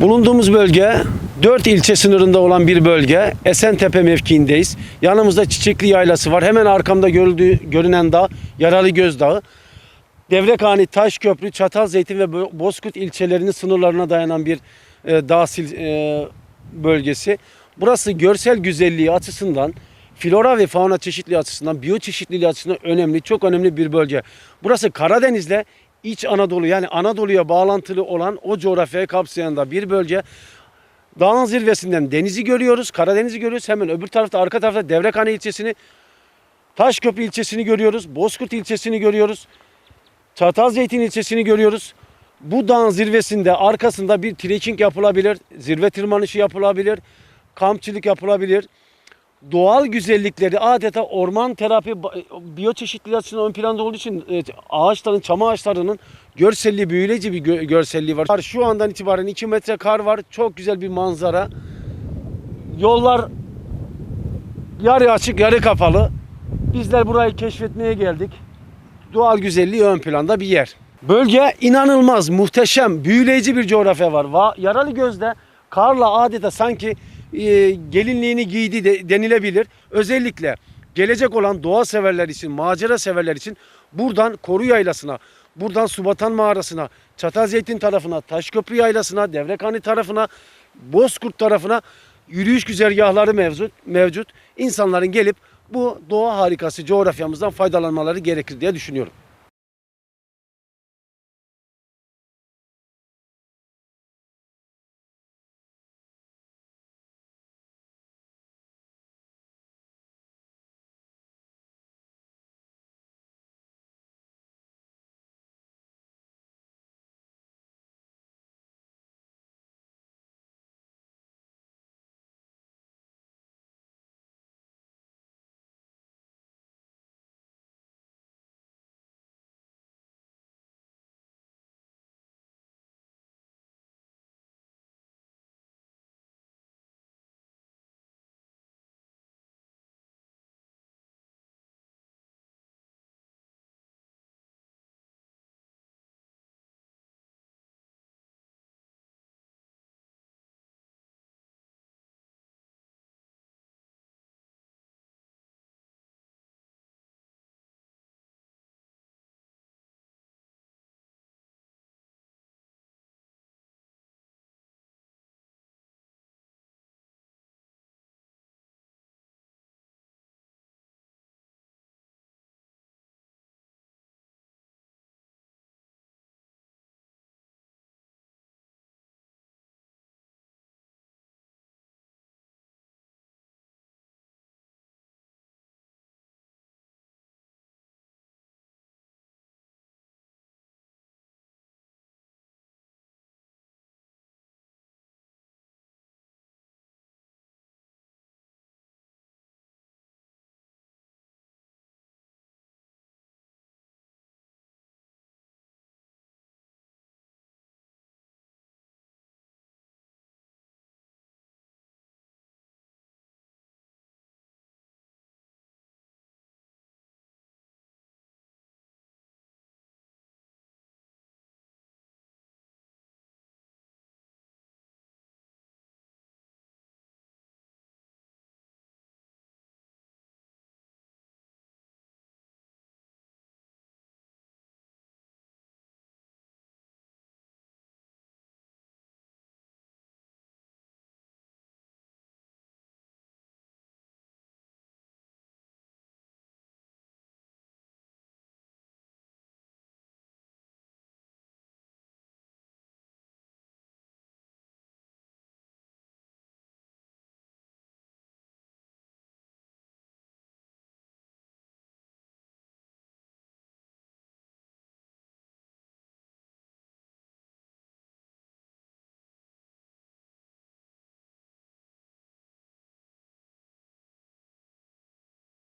Bulunduğumuz bölge 4 ilçe sınırında olan bir bölge. Esentepe mevkiindeyiz. Yanımızda Çiçekli Yaylası var. Hemen arkamda görüldüğü, görünen dağ Yaralı Göz Dağı. Devrekhani, Taşköprü, Çatalzeytin ve Bo- Bozkurt ilçelerinin sınırlarına dayanan bir e, dağ sil- e, bölgesi. Burası görsel güzelliği açısından, flora ve fauna çeşitliliği açısından, biyoçeşitliliği açısından önemli, çok önemli bir bölge. Burası Karadeniz'le İç Anadolu yani Anadolu'ya bağlantılı olan o coğrafyayı kapsayan da bir bölge. Dağın zirvesinden denizi görüyoruz, Karadeniz'i görüyoruz. Hemen öbür tarafta arka tarafta Devrekhane ilçesini, Taşköprü ilçesini görüyoruz, Bozkurt ilçesini görüyoruz. Çatalzeytin ilçesini görüyoruz. Bu dağın zirvesinde arkasında bir trekking yapılabilir, zirve tırmanışı yapılabilir, kampçılık yapılabilir. Doğal güzellikleri adeta orman terapi biyoçeşitliliği ön planda olduğu için ağaçların, çam ağaçlarının görselliği büyüleyici bir gö- görselliği var. Şu andan itibaren 2 metre kar var. Çok güzel bir manzara. Yollar yarı açık, yarı kapalı. Bizler burayı keşfetmeye geldik doğal güzelliği ön planda bir yer. Bölge inanılmaz, muhteşem, büyüleyici bir coğrafya var. Va Yaralı Göz'de karla adeta sanki e, gelinliğini giydi de, denilebilir. Özellikle gelecek olan doğa severler için, macera severler için buradan Koru Yaylası'na, buradan Subatan Mağarası'na, Çatalzeytin tarafına, Taşköprü Yaylası'na, Devrekhani tarafına, Bozkurt tarafına yürüyüş güzergahları mevcut. mevcut. İnsanların gelip bu doğa harikası coğrafyamızdan faydalanmaları gerekir diye düşünüyorum.